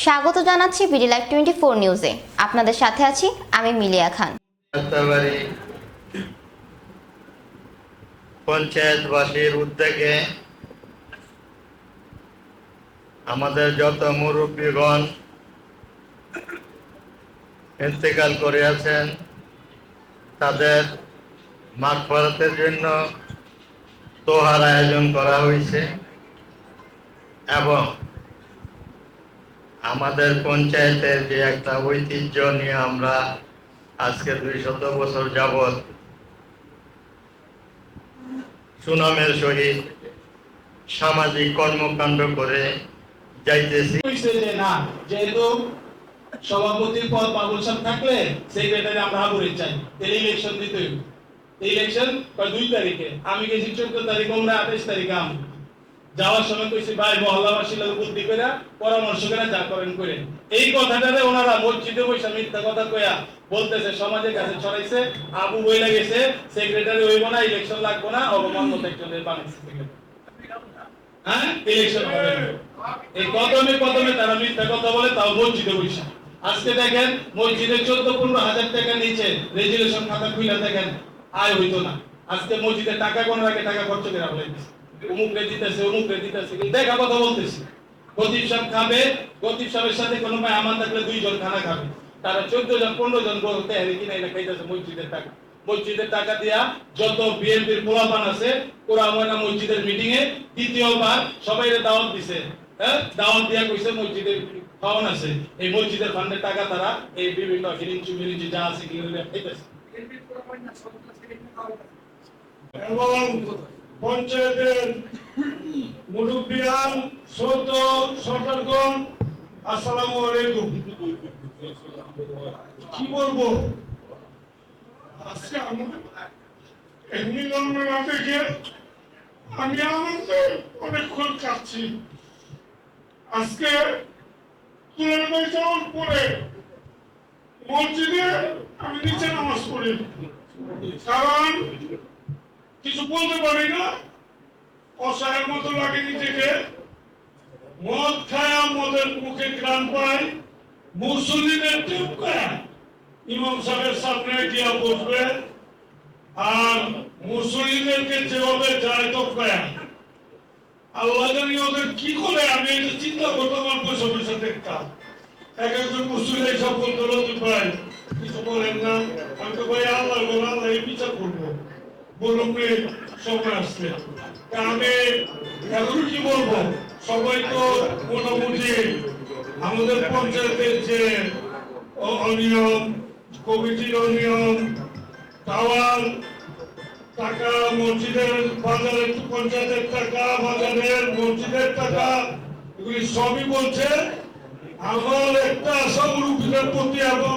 স্বাগত জানাচ্ছি BD live twenty four নিউজে। আপনাদের সাথে আছি আমি মিলিয়া খান। পঞ্চায়েতবাসীর উদ্যোগে আমাদের যত মুরব্বীগণ ইন্তেকাল করে আছেন তাদের মাগফরাতের জন্য তোহার আয়োজন করা হয়েছে এবং আমাদের পঞ্চায়েতের যে একটা ঐতিহ্য নিয়ে আমরা আজকে দুই শত বছর যাবৎ সুনামের সহিত সামাজিক কর্মকাণ্ড করে যাইতেছি। না যেহেতু সভাপতির পদ বাবুল সাহেব থাকলে সেক্রেটারি আমরা হাবুরে চাই। তাহলে ইলেকশন দিতে ইলেকশন দুই তারিখে? আমি গেছি চোদ্দ তারিখ আমরা আঠাইশ তারিখে আম। যাওয়ার সময় ভাই লোক বুদ্ধি পরামর্শ করে যা করেন এই কথাটাতে ওনারা মসজিদে বসে মিথ্যা কথা কইয়া বলতেছে, সমাজের কাছে ছড়াইছে, আবু সেক্রেটারি হইব না ইলেকশন লাগবো না একজনের বানাইছে হ্যাঁ? ইলেকশন এই কদমে কদমে তারা মিথ্যা কথা বলে, তাও মসজিদে বসে। আজকে দেখেন, মসজিদে চোদ্দ পনেরো হাজার টাকা নিচে রেজুলেশন খাতা খুলে দেখেন, আয় হইতো না। আজকে মসজিদে টাকা কোন আগে টাকা খরচ করে ফেলে অমুক রে দিতেছে অমুকরে দিতেছে কিন্তু দেখা কথা বলতেছি। গতিব সাহেব খাবে গতিব সাহেবের সাথে কোনো ভাই আমার থাকলে দুইজন খানা খাবে। তারা চোদ্দ জন পনেরো জন বলতে হ্যাঁ কিনা এটা খাইতেছে মসজিদের টাকা। মসজিদের টাকা দিয়া যত বিএনপির পোলাপান আছে ওরা ময়না মসজিদের মিটিং এ দ্বিতীয়বার সবাই দাওয়াত দিছে। হ্যাঁ? দাওয়াত দিয়া কইছে মসজিদের খাওয়ান আছে। এই মসজিদের ফান্ডের টাকা তারা এই বিভিন্ন ফিরিঞ্চি ফিরিঞ্চি যা আছে কি খাইতেছে। এবং পঞ্চায়েতের মুরব্বিয়ান শ্রদ্ধ সরকারগণ, আসসালামু আলাইকুম। কি বলব? আজকে এমনি ধর্মের না আমি আনন্দে অনেকক্ষণ কাটছি। আজকে তুলনায় পরে মসজিদে আমি নিচে নামাজ পড়ি। কারণ কিছু বলতে পারি না? অসহায়ের মতো লাগে নিজেকে। মদ খায়া মদের মুখে গ্রাম পায়। মুসল্লিদের টিপকায় ইমাম সাহেবের সামনে গিয়া বসবে। আর মুসল্লিদেরকে যেভাবে যায় তো আল্লাহ জানি ওদের কি করে, আমি এটা চিন্তা করতাম, আর বসে বসে দেখতাম। এক একজন মুসলিম এইসব বলতে ভাই কিছু বলেন না আমি তো ভাই আল্লাহ বলে আল্লাহ এই বিচার করব বললাম রে সময় আসছে আমি এখন কি বলব, সবাই তো মোটামুটি আমাদের পঞ্চায়েতের যে অনিয়ম, কমিটির অনিয়ম টাওয়ার টাকা, মসজিদের বাজারের পঞ্চায়েতের টাকা, বাজারের মসজিদের টাকা, এগুলি সবই বলছে। আমার একটা আশা, মুরব্বীদের প্রতি এবং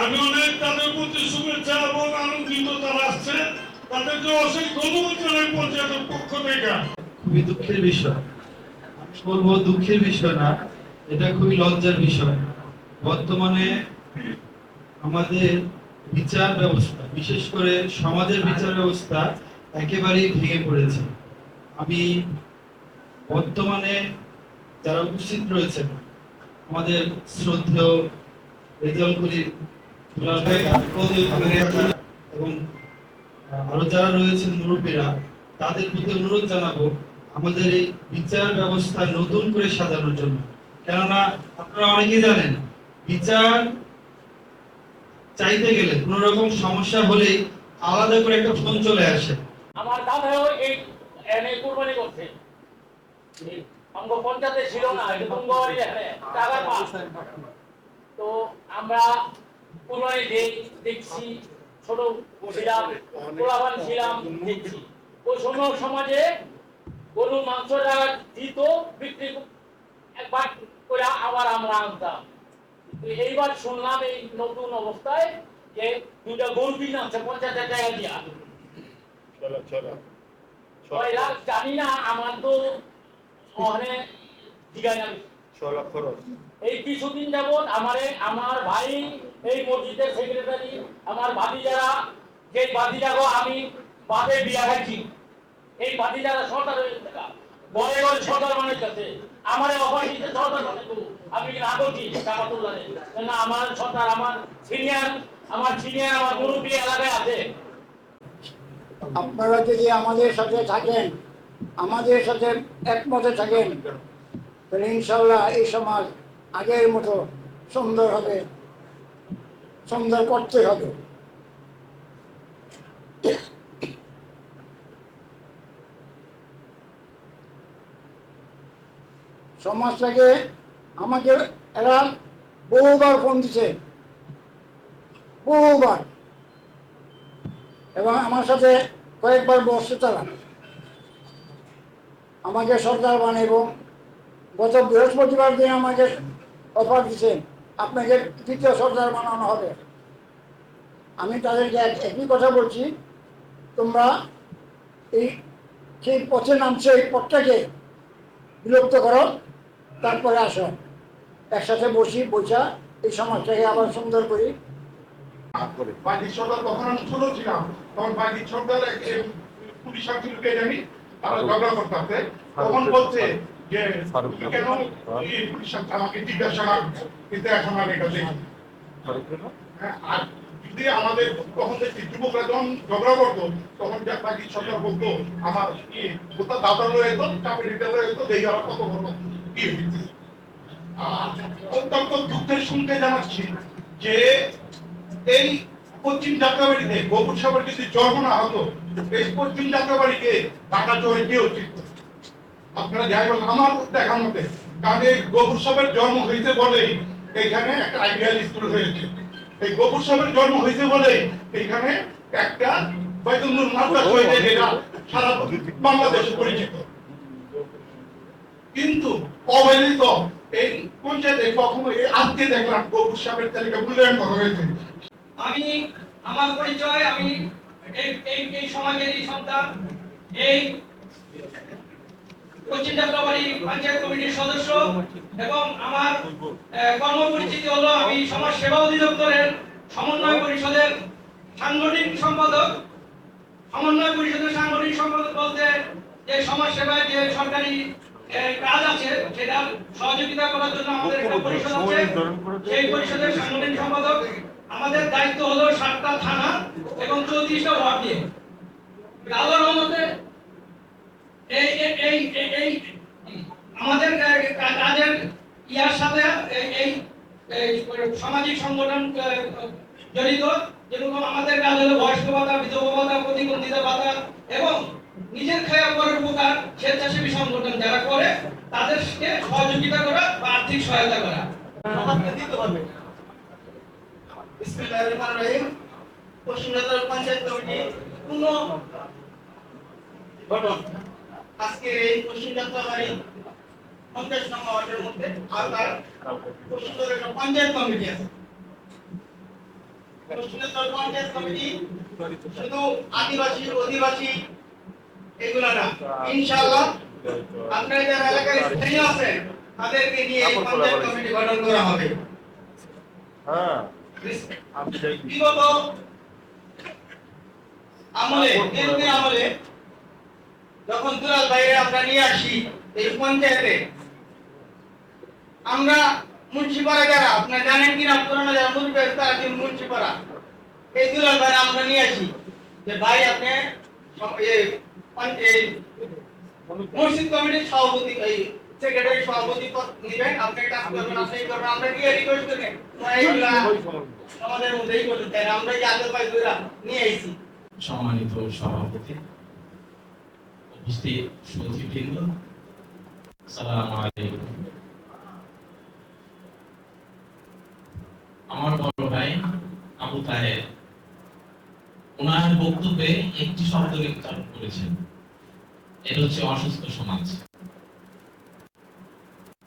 আমি অনেক তাদের প্রতি শুভেচ্ছা এবং আনন্দিত তারা আসছে। তাদেরকে অশেষ ধন্যবাদ জানাই পঞ্চায়েতের পক্ষ থেকে। খুবই দুঃখের বিষয়। বলব দুঃখের বিষয় না এটা খুবই লজ্জার বিষয়। বর্তমানে আমাদের বিচার ব্যবস্থা বিশেষ করে সমাজের বিচার ব্যবস্থা একেবারেই ভেঙে পড়েছে। আমি বর্তমানে যারা উপস্থিত রয়েছেন আমাদের শ্রদ্ধেয় ভাই, এবং আরও যারা রয়েছেন মুরব্বীরা, তাদের প্রতি অনুরোধ জানাব আমাদের এই বিচার ব্যবস্থা নতুন করে সাজানোর জন্য। কেননা, আপনারা অনেকেই জানেন, বিচার চাইতে গেলে কোন রকম সমস্যা হলেই আলাদা করে একটা ফোন চলে আসে। আমার দাদাও এই এনে কুরবানি করছে। অঙ্গ পঞ্চায়েতে ছিল না তুঙ্গবাড়ি এখানে তো আমরা দেই দেখছি ছোট ছিলাম পোলাপান ছিলাম দেখছি। ওই সময় সমাজে গরুর মাংসটা দিত বিক্রি একবার করে আবার আমরা আনতাম। এইবার শুনলাম এই নতুন অবস্থায় যে দুটা গরু কিনে আছে পঞ্চায়েতের জায়গা দিয়া। ছয় লাখ জানি না আমার তো ওখানে এই কিছুদিন যাবৎ আমারে আমার ভাই এই মসজিদের সেক্রেটারি আমার ভাতিজারা যে ভাতিজাগো আমি বাদে বিয়া খাইছি এই ভাতিজারা সরকার বড় বড় সরকার মানুষ কাছে আমার অফার দিতে সরকার আমি না করছি না আমার সরকার আমার সিনিয়র আমার সিনিয়র আমার মুরব্বী এলাকায় আছে। আপনারা যদি আমাদের সাথে থাকেন আমাদের সাথে একমতে থাকেন তাহলে ইনশাল্লাহ এই সমাজ আগের মতো সুন্দর হবে, সুন্দর করতে হবে। সমাজটাকে আমাকে এরা বহুবার ফোন দিছে, বহুবার। এবং আমার সাথে কয়েকবার বসছে তারা। আমাকে সরকার বানাইব। গত বৃহস্পতিবার দিন আমাকে অফার দিচ্ছেন আপনাকে তৃতীয় সরকার বানানো হবে। আমি তাদেরকে একই কথা বলছি, তোমরা এই সেই পথে নামছে, এই পথটাকে বিলুপ্ত করো, তারপরে আসো। একসাথে বসি বসা এই সমাজটাকে আবার সুন্দর করি। তখন আমি ছিলাম, তখন পুলিশ তখন বলছে যে কেন? আমাকে জিজ্ঞাসা কিন্তু এখন আর এটা দেখি হ্যাঁ, আর যদি আমাদের তখন দেখছি যুবকরা যখন ঝগড়া করতো তখন যা বাকি সরকার বলতো আমার কি গোটা দাদা রয়েছে চাপে দিতে রয়েছে দেখি আর কত বড় কি অত্যন্ত দুঃখের সঙ্গে জানাচ্ছি যে এই পশ্চিম যাত্রাবাড়িতে গোপুর সাহেবের যদি জন্ম না হতো এই পশ্চিম যাত্রাবাড়িকে টাকা চোরে কে উচিত আপনারা যাই বলেন আমার দেখার মতে কারণ এই গোপুর সাহেবের জন্ম হইতে বলেই এখানে একটা আইডিয়াল স্কুল হয়েছে। এই গোপুর সাহেবের জন্ম হয়েছে বলে এখানে একটা বাইতুল্লুর মাদ্রাসা হয়েছে যেটা সারা বাংলাদেশে পরিচিত। কিন্তু অবহেলিত এই পঞ্চায়েতে কখনো এই আজকে দেখলাম গোপুর সাহেবের তালিকা মূল্যায়ন করা হয়েছে। আমি আমার পরিচয় আমি এই এই এই সমাজেরই সন্তান এই পশ্চিম পঞ্চায়েত কমিটির সদস্য এবং আমার কর্মপরিচিতি হলো আমি সমাজ সেবা অধিদপ্তরের সমন্বয় পরিষদের সাংগঠনিক সম্পাদক। সমন্বয় পরিষদের সাংগঠনিক সম্পাদক বলতে যে সমাজ সেবায় যে সরকারি কাজ আছে সেটা সহযোগিতা করার জন্য আমাদের একটা পরিষদ আছে। সেই পরিষদের সাংগঠনিক সম্পাদক। আমাদের দায়িত্ব হলো সাতটা থানা এবং চৌত্রিশটা ওয়ার্ড নিয়ে আল্লাহর রহমতে এই এই- এই আমাদের কাজের ইয়ার সাথে এই- সামাজিক সংগঠন জড়িত যেরকম আমাদের কাজ হলো বয়স্ক ভাতা বিধবা ভাতা প্রতিবন্ধিতা ভাতা এবং নিজের খায়া পরের উপকার স্বেচ্ছাসেবী সংগঠন যারা করে তাদেরকে সহযোগিতা করা বা আর্থিক সহায়তা করা। পশ্চিম পঞ্চায়েত কমিটি পূর্ণ গঠন আজকে এই যাত্রাবাড়ি পঞ্চাশ নম্বর ওয়ার্ডের মধ্যে আওতার পশ্চিম যাত্রার একটা পঞ্চায়েত কমিটি আছে। যাত্রার পঞ্চায়েত কমিটি শুধু আদিবাসী অধিবাসী এগুলো না। ইনশাআল্লাহ আপনার যারা এলাকায় স্থানীয় আছেন তাদেরকে নিয়ে এই পঞ্চায়েত কমিটি গঠন করা হবে। বিগত আমলে আমলে যখন দুলাল আমরা নিয়ে আসি, এই পঞ্চায়েতে, আমরা মুন্সিপাড়া যারা, আপনারা জানেন কিনা যারা আছে তারা কি মুন্সিপাড়া। এই দুলাল আমরা নিয়ে আসি যে, ভাই, আপনি মসজিদ কমিটির সভাপতি, এই সেক্রেটারি সভাপতি পদ নেবেন, আপনি আমরা আমাদের মধ্যেই করতে চাই আমরা নিয়ে সম্মানিত সভাপতি উপস্থিত সচিববৃন্দ সালাম আলাইকুম। আমার বড় ভাই আবু তাহের ওনার বক্তব্যে একটি শব্দ উচ্চারণ করেছেন। এটা হচ্ছে অসুস্থ সমাজ।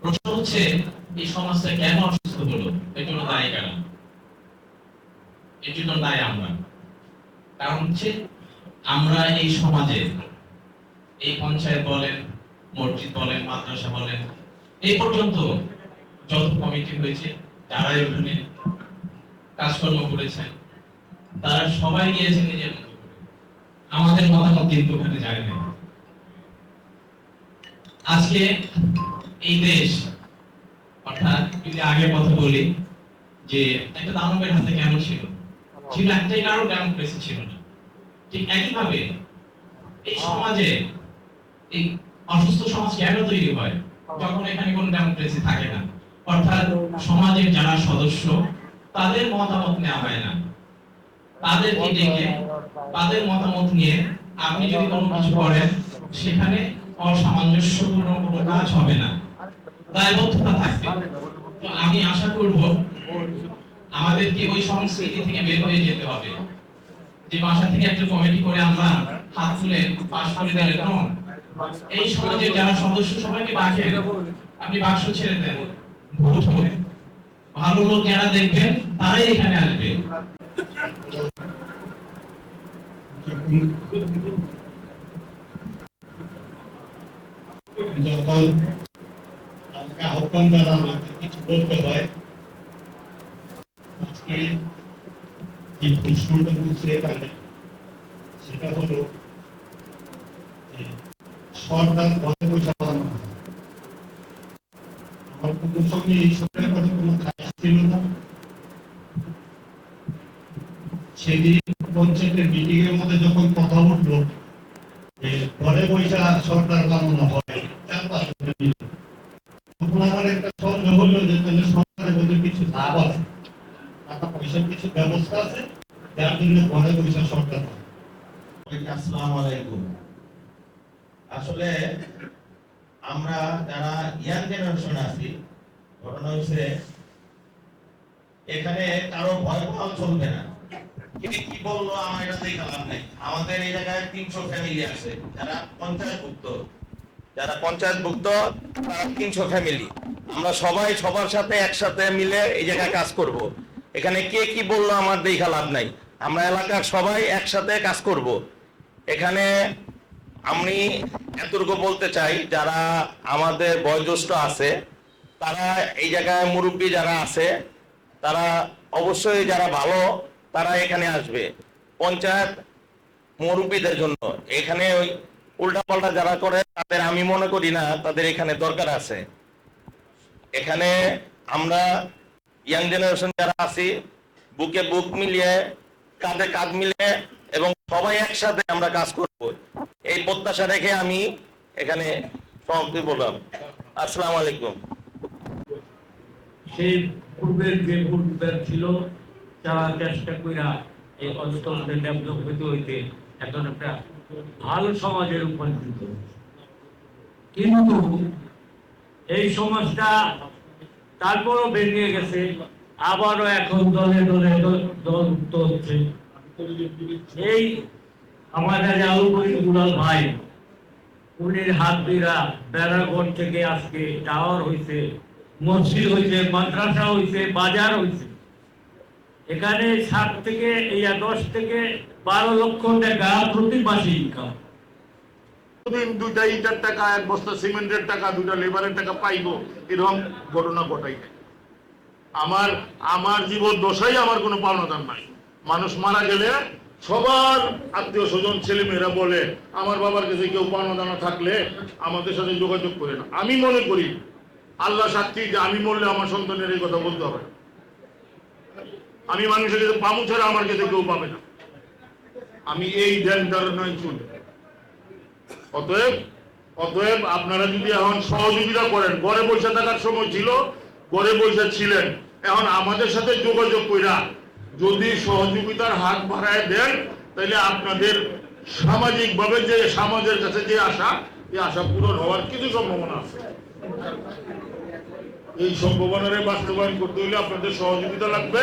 প্রশ্ন হচ্ছে, এই সমাজটা কেন অসুস্থ হলো? এর জন্য দায়ী কারা? এর জন্য দায়ী আমরা। কারণ হচ্ছে, আমরা এই সমাজে এই পঞ্চায়েত বলেন, মসজিদ বলেন, মাদ্রাসা বলেন, এই পর্যন্ত যত কমিটি হয়েছে, যারাই ওখানে কাজকর্ম করেছেন, তারা সবাই গিয়েছেন নিজের মতো আমাদের মতামত কিন্তু ওখানে যায় না। আজকে এই দেশ, অর্থাৎ যদি আগে কথা বলি, যে একটা দানবের হাতে কেন ছিল? ছিল একটাই কারণ ডেমোক্রেসি ছিল না? ঠিক একইভাবে এই সমাজে এই অসুস্থ সমাজ কেন তৈরি হয়? যখন এখানে কোনো ডেমোক্রেসি থাকে না। অর্থাৎ সমাজের যারা সদস্য তাদের মতামত নেওয়া হয় না। তাদেরকে ডেকে তাদের মতামত নিয়ে আপনি যদি কোনো কিছু করেন সেখানে অসামঞ্জস্যপূর্ণ কোনো কাজ হবে না। দায়বদ্ধতা থাকবে। তো আমি আশা করব আমাদেরকে ওই সংস্কৃতি থেকে বের হয়ে যেতে হবে। যে বাসা থেকে একটা কমিটি করে আমরা হাত তুলে পাশ করে দিলে এই সমাজের যারা সদস্য, সবাইকে ডাকেন আপনি বাক্স ছেড়ে দেন। ভোট হবে। ভালো লোক যারা দেখবেন, তারাই এখানে আসবে। যখন আমাকে আহ্বান জানা আমাকে কিছু বলতে হয়, আজকে সেটা হলো সরকার বসে পালন আমার কোনো সঙ্গে এই সরকারের কথা কোনো কাজ ছিল না। সেদিন পঞ্চায়েতের মিটিং এর মধ্যে যখন কথা উঠল যে ঘরে বৈশা সরকার বানানো কিছু ব্যবস্থা আছে, যার জন্য ঘরে বৈশা সরকার আসসালামু। আলাইকুম আসলে আমরা যারা ইয়াং জেনারেশন আছি, ঘটনা হচ্ছে এখানে কারও ভয় পাওয়া চলবে না। আমাদের এই জায়গায় তিনশো ফ্যামিলি আছে। যারা যারা তারা তিনশো ফ্যামিলি আমরা সবাই সবার সাথে একসাথে মিলে এই জায়গায় কাজ করব। এখানে কে কি বলল আমার লাভ নাই। আমরা এলাকার সবাই একসাথে কাজ করব। এখানে আমি এতটুকু বলতে চাই, যারা আমাদের বয়োজ্যেষ্ঠ আছে, তারা এই জায়গায় মুরব্বী যারা আছে, তারা অবশ্যই যারা ভালো, তারা এখানে আসবে। পঞ্চায়েত মুরব্বীদের জন্য। এখানে ওই উল্টাপাল্টা যারা করে, তাদের আমি মনে করি না, তাদের এখানে দরকার আছে। এখানে আমরা ইয়াং জেনারেশন যারা আছি, বুকে বুক মিলিয়ে, কাঁধে কাঁধ মিলিয়ে সবাই একসাথে আমরা কাজ করব। এই প্রত্যাশা রেখে আমি এখানে সমাপ্তি বললাম আসসালামু আলাইকুম। সেই পূর্বের যে ভোটদার ছিল তারা চেষ্টা কইরা এই অঞ্চলকে ডেভেলপ হইতে হইতে এখন একটা ভালো সমাজের উপস্থিত কিন্তু এই সমাজটা তারপরও বেরিয়ে গেছে, আবারও এখন দলে দলে দল- দল এই আমাদের আলুপুরি দুলাল ভাই। উনির হাত দুইরা বেড়াগড় থেকে আজকে টাওয়ার হইছে, মসজিদ হইছে, মাদ্রাসা হইছে, বাজার হইছে। এখানে সাত থেকে ইয়া দশ থেকে বারো লক্ষ টাকা প্রতি মাসে ইনকাম দুইটা ইটার টাকা, এক বস্তা সিমেন্টের টাকা, দুইটা লেবারের টাকা পাইবো, এরকম ঘটনা ঘটাই আমার আমার জীবন দশাই আমার কোনো পাওনাদার নাই। মানুষ মারা গেলে সবার আত্মীয় স্বজন ছেলে মেয়েরা বলে, আমার বাবার কাছে কেউ পাওনাদানা থাকলে আমাদের সাথে যোগাযোগ করে না। আমি মনে করি আল্লাহ সাক্ষী যে আমি মরলে আমার সন্তানের এই কথা বলতে হবে আমি মানুষের কাছে পামু ছাড়া আমার কাছে কেউ পাবে না। আমি এই ধ্যান ধারণায় চলি। অতএব অতএব আপনারা যদি এখন সহযোগিতা করেন, ঘরে বসে থাকার সময় ছিল, ঘরে বসে ছিলেন, এখন আমাদের সাথে যোগাযোগ কইরা যদি সহযোগিতার হাত বাড়ায় দেন, তাহলে আপনাদের সামাজিক ভাবে যে সমাজের কাছে যে আশা এই আশা পূরণ হওয়ার কিছু সম্ভাবনা আছে। এই সম্ভাবনার বাস্তবায়ন করতে হলে আপনাদের সহযোগিতা লাগবে।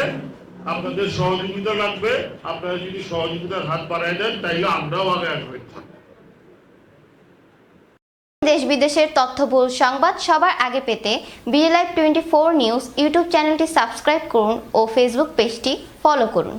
আপনাদের সহযোগিতা লাগবে। আপনারা যদি সহযোগিতার হাত বাড়ায় দেন, তাইলে আমরাও আগে আসবেন দেশ বিদেশের তথ্যবহুল সংবাদ সবার আগে পেতে BD live twenty four news YouTube চ্যানেলটি সাবস্ক্রাইব করুন ও ফেসবুক পেজটি ফলো করুন।